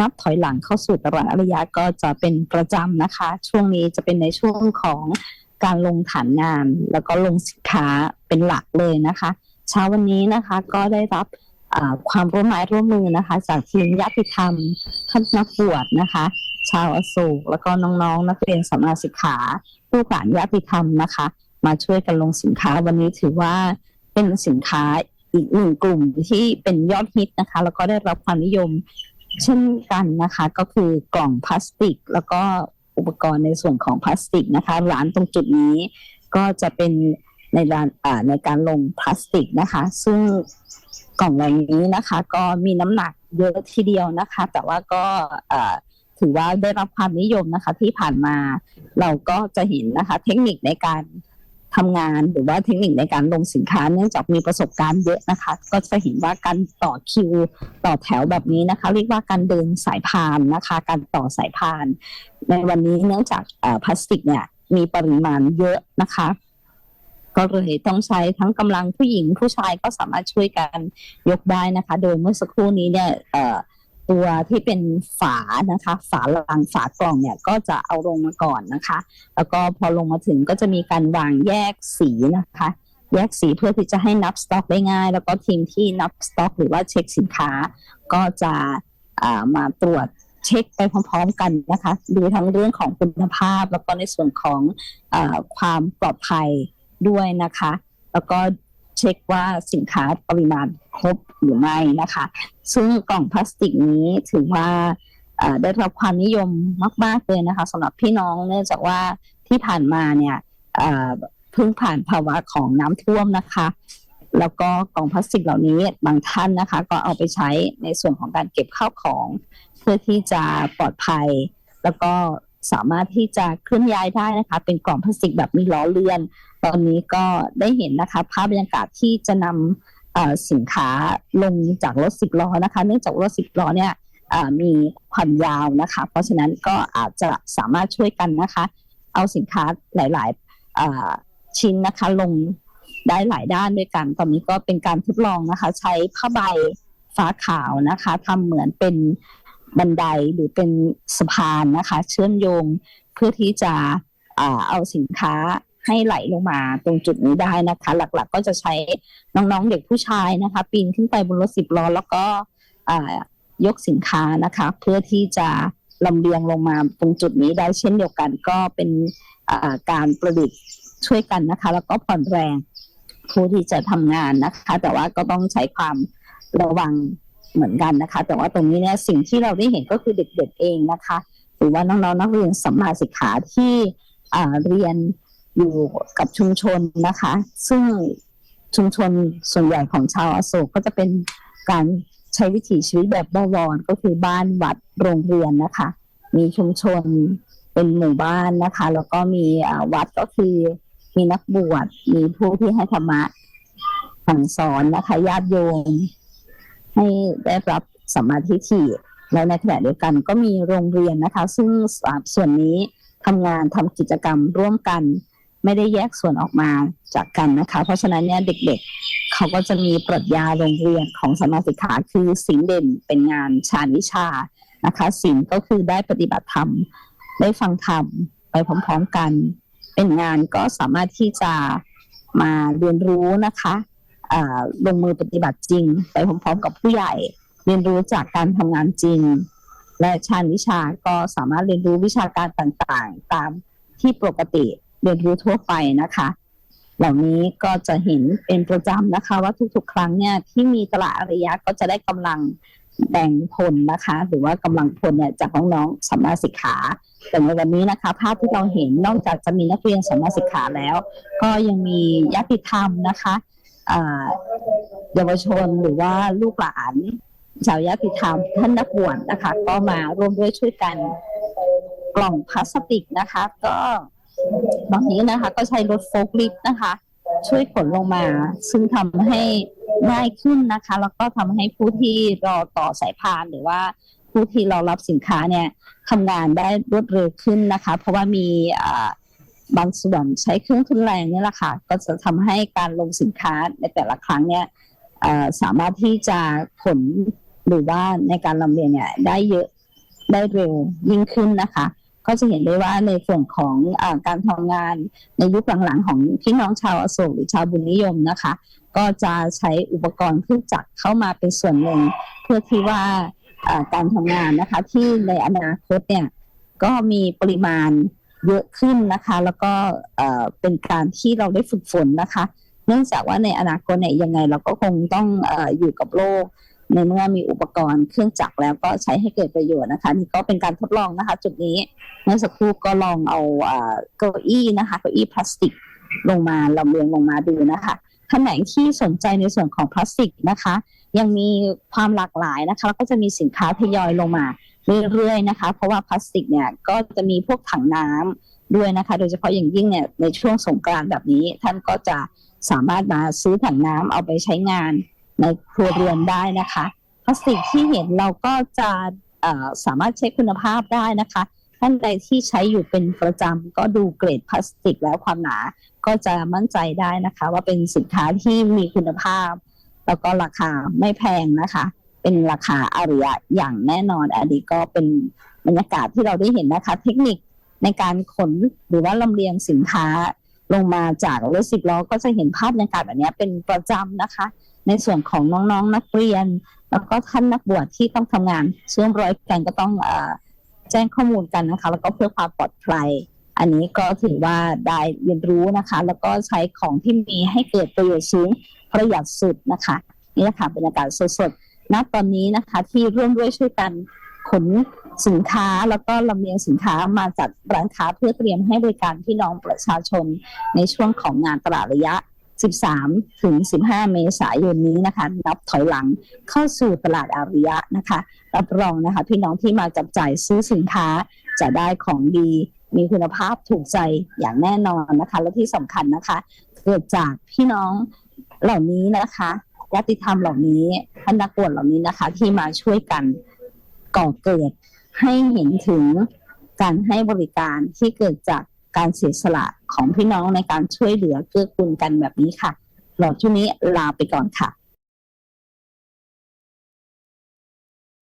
นับถอยหลังเข้าสู่ตลาดอริยะก็จะเป็นประจำนะคะ ช่วงนี้จะเป็นในช่วงของการลงฐานงาน แล้วก็ลงสินค้าเป็นหลักเลยนะคะ เช้าวันนี้นะคะก็ได้รับความร่วมไม้ร่วมมือนะคะ จากทีมญาติธรรมท่านนักบวชนะคะ ชาวอโศกแล้วก็น้องๆ นักเรียนสัมมาสิกขาผู้ขานญาติธรรมนะคะ มาช่วยกันลงสินค้าวันนี้ถือว่าเป็นสินค้าอีกหนึ่งกลุ่มที่เป็นยอดฮิตนะคะ แล้วก็ได้รับความนิยม เช่นกันนะคะ ก็คือกล่องพลาสติก แล้วก็อุปกรณ์ในส่วนของพลาสติกนะคะ ร้านตรงจุดนี้ก็จะเป็นในร้านอ่าในการลงพลาสติกนะคะ ซึ่งกล่องอะไรนี้นะคะ ก็มีน้ำหนักเยอะทีเดียวนะคะ แต่ว่าก็ถือว่าได้รับความนิยมนะคะ ที่ผ่านมาเราก็จะเห็นนะคะ เทคนิคในการ ทำงานหรือว่าเทคนิคในการลงสินค้าเนื่องจากมีประสบการณ์เยอะนะคะ ก็จะเห็นว่าการต่อคิวต่อแถวแบบนี้นะคะ เรียกว่าการเดินสายพานนะคะ การต่อสายพาน ในวันนี้เนื่องจากพลาสติกเนี่ยมีปริมาณเยอะนะคะก็เลยต้องใช้ทั้งกำลังผู้หญิงผู้ชายก็สามารถช่วยกันยกได้นะคะ โดยเมื่อสักครู่นี้เนี่ย ตัวที่เป็นฝานะคะ ฝาลังฝากล่องเนี่ยก็จะเอาลงมาก่อนนะคะ แล้วก็พอลงมาถึงก็จะมีการวางแยกสีนะคะ แยกสีเพื่อที่จะให้นับสต็อกได้ง่าย แล้วก็ทีมที่นับสต็อก หรือว่าเช็คสินค้า ก็จะมาตรวจเช็คไปพร้อมๆกันนะคะดูทั้งเรื่องของคุณภาพ แล้วก็ในส่วนของอความปลอดภัยด้วยนะคะ แล้วก็ ช็คว่าสินค้าปริมาณครบหรือไม่นะคะ ซึ่งกล่องพลาสติกนี้ถือว่าได้รับความนิยมมาก ๆ เลยนะคะสำหรับพี่น้องเนื่องจากว่าที่ผ่านมาเนี่ยเพิ่งผ่านภาวะของน้ำท่วมนะคะ แล้วก็กล่องพลาสติกเหล่านี้บางท่านนะคะ ก็เอาไปใช้ในส่วนของการเก็บข้าวของ เพื่อที่จะปลอดภัย แล้วก็ สามารถที่จะเคลื่อนย้ายได้นะคะ เป็นกล่องพลาสติกแบบมีล้อเลื่อน ตอนนี้ก็ได้เห็นนะคะ ภาพบรรยากาศที่จะนำสินค้าลงจากรถสิบล้อนะคะ เนื่องจากรถสิบล้อเนี่ยมีความยาวนะคะ เพราะฉะนั้นก็อาจจะสามารถช่วยกันนะคะ เอาสินค้าหลาย ๆ ชิ้นนะคะลงได้หลายด้านด้วยกัน ตอนนี้ก็เป็นการทดลองนะคะ ใช้ผ้าใบฟ้าขาวนะคะทำเหมือนเป็น บันไดหรือเป็นสะพานนะคะ เชื่อมโยงเพื่อที่จะเอาสินค้าให้ไหลลงมาตรงจุดนี้ได้นะคะ หลักๆก็จะใช้น้องๆเด็กผู้ชายนะคะ ปีนขึ้นไปบนรถสิบล้อแล้วก็ยกสินค้านะคะ เพื่อที่จะลำเลียงลงมาตรงจุดนี้ได้เช่นเดียวกัน ก็เป็นการประดิษฐ์ช่วยกันนะคะ แล้วก็ผ่อนแรงผู้ที่จะทำงานนะคะ แต่ว่าก็ต้องใช้ความระวัง เหมือนกันนะคะ แต่ว่าตรงนี้เนี่ยสิ่งที่เราได้เห็นก็คือเด็กๆเองนะคะหรือว่าน้องๆนักเรียนสัมมาสิกขาที่เรียนอยู่กับชุมชนนะคะ ซึ่งชุมชนส่วนใหญ่ของชาวอโศกก็จะเป็นการใช้วิถีชีวิตแบบบวรก็คือบ้านวัดโรงเรียนนะคะ มีชุมชนเป็นหมู่บ้านนะคะ แล้วก็มีวัดก็คือมีนักบวชมีผู้ที่ให้ธรรมะสั่งสอนนะคะญาติโยม ให้ได้รับสมาธิที่แล้วในขณะเดียวกันก็มีโรงเรียนนะคะ ซึ่งส่วนนี้ทำงานทำกิจกรรมร่วมกัน ไม่ได้แยกส่วนออกมาจากกันนะคะ เพราะฉะนั้นเนี่ยเด็กๆ เขาก็จะมีปรัชญาโรงเรียนของสมาสิกขาคือสิ่งเด่นเป็นงานชาญวิชานะคะสิ่งก็คือได้ปฏิบัติธรรม ได้ฟังธรรมไปพร้อมๆกัน เป็นงานก็สามารถที่จะมาเรียนรู้นะคะ ลงมือปฏิบัติจริง ไปพร้อมๆกับผู้ใหญ่ เรียนรู้จากการทำงานจริง และชาญวิชาก็สามารถเรียนรู้วิชาการต่างๆ ตามที่ปกติเรียนรู้ทั่วไปนะคะ เหล่านี้ก็จะเห็นเป็นประจำนะคะ ว่าทุกๆ ครั้งเนี่ยที่มีตลาดอริยะก็จะได้กำลังแบ่งผลนะคะ หรือว่ากำลังผลเนี่ยจากน้องๆสัมมาสิกขาแต่ในวันนี้นะคะ ภาพที่เราเห็นนอกจากจะมีนักเรียนสัมมาสิกขาแล้ว ก็ยังมีญาติธรรมนะคะ เยาวชนหรือว่าลูกหลานชาวญาติธรรมท่านนักบวชนะคะ ก็มาร่วมด้วยช่วยกันกล่องพลาสติกนะคะ ก็บางทีนะคะ ก็ใช้รถโฟล์ลิฟต์นะคะ ช่วยขนลงมา ซึ่งทำให้ง่ายขึ้นนะคะ แล้วก็ทำให้ผู้ที่รอต่อสายพานหรือว่าผู้ที่รอรับสินค้าเนี่ยทำงานได้รวดเร็วขึ้นนะคะ เพราะว่ามี บางส่วนใช้เครื่องทุนแรงนี่แหละค่ะ ก็จะทำให้การลงสินค้าในแต่ละครั้งเนี่ยสามารถที่จะขนหรือว่าในการลำเลียงเนี่ยได้เยอะได้เร็วยิ่งขึ้นนะคะ ก็จะเห็นได้ว่าในส่วนของอการทำงานในยุคหลังๆของพี่น้องชาวอโศกหรือชาวบุญนิยมนะคะ ก็จะใช้อุปกรณ์เครื่องจักรเข้ามาเป็นส่วนหนึ่งเพื่อที่ว่าอ่าการทำงานนะคะ ที่ในอนาคตเนี่ยก็มีปริมาณ เยอะขึ้นนะคะ แล้วก็เป็นการที่เราได้ฝึกฝนนะคะ เนื่องจากว่าในอนาคตเนี่ยยังไงเราก็คงต้องออยู่กับโลกในเมื่อมีอุปกรณ์เครื่องจักรแล้วก็ใช้ให้เกิดประโยชน์นะคะ นี่ก็เป็นการทดลองนะคะ จุดนี้เมื่อสักครู่ก็ลองเอาเก้าอี้นะคะเก้าอี้พลาสติกลงมาลำเลียงลงมาดูนะคะ ท่านไหนที่สนใจในส่วนของพลาสติกนะคะ ยังมีความหลากหลายนะคะแล้วก็จะมีสินค้าทยอยลงมาเรื่อยๆนะคะ เพราะว่าพลาสติกเนี่ยก็จะมีพวกถังน้ำด้วยนะคะ โดยเฉพาะอย่างยิ่งเนี่ยในช่วงสงกรานต์แบบนี้ ท่านก็จะสามารถมาซื้อถังน้ำเอาไปใช้งานในครัวเรือนได้นะคะพลาสติกที่เห็นเราก็จะสามารถเช็คคุณภาพได้นะคะ ท่านใดที่ใช้อยู่เป็นประจำก็ดูเกรดพลาสติกแล้วความหนา ก็จะมั่นใจได้นะคะ ว่าเป็นสินค้าที่มีคุณภาพ แล้วก็ราคาไม่แพงนะคะ เป็นราคาอาริยะอย่างแน่นอนอันนี้ก็เป็นบรรยากาศที่เราได้เห็นนะคะ เทคนิคในการขนหรือว่าลำเลียงสินค้าลงมาจากรถสิบล้อก็จะเห็นภาพบรรยากาศแบบนี้เป็นประจำนะคะ ในส่วนของน้องๆนักเรียน แล้วก็ท่านนักบวชที่ต้องทำงานเชื่อมร้อยกันก็ต้องอ แจ้งข้อมูลกันนะคะ แล้วก็เพื่อความปลอดภัย อันนี้ก็ถือว่าได้เรียนรู้นะคะ แล้วก็ใช้ของที่มีให้เกิดประโยชน์สูงประหยัดสุดนะคะนี่แหละค่ะบรรยากาศสดๆณตอนนี้นะคะที่ร่วมด้วยช่วยกันขนสินค้าแล้วก็ลำเลียงสินค้ามาจัดร้านค้าเพื่อเตรียมให้บริการพี่น้องประชาชนในช่วงของงานตลาดระยะ 13 ถึง 15 เมษายนนี้นะคะ นับถอยหลังเข้าสู่ตลาดอาริยะนะคะ รับรองนะคะ พี่น้องที่มาจับจ่ายซื้อสินค้าจะได้ของดีมีคุณภาพถูกใจอย่างแน่นอนนะคะ และที่สำคัญนะคะ เกิดจากพี่น้องเหล่านี้นะคะญาติธรรมเหล่านี้ท่านนักบวชเหล่านี้นะคะ ที่มาช่วยกันก่อเกิดให้เห็นถึงการให้บริการที่เกิดจากการเสียสละ ของพี่น้องในการช่วยเหลือเกื้อกูลกันแบบนี้ค่ะหลอดช่วงนี้ลาไปก่อนค่ะ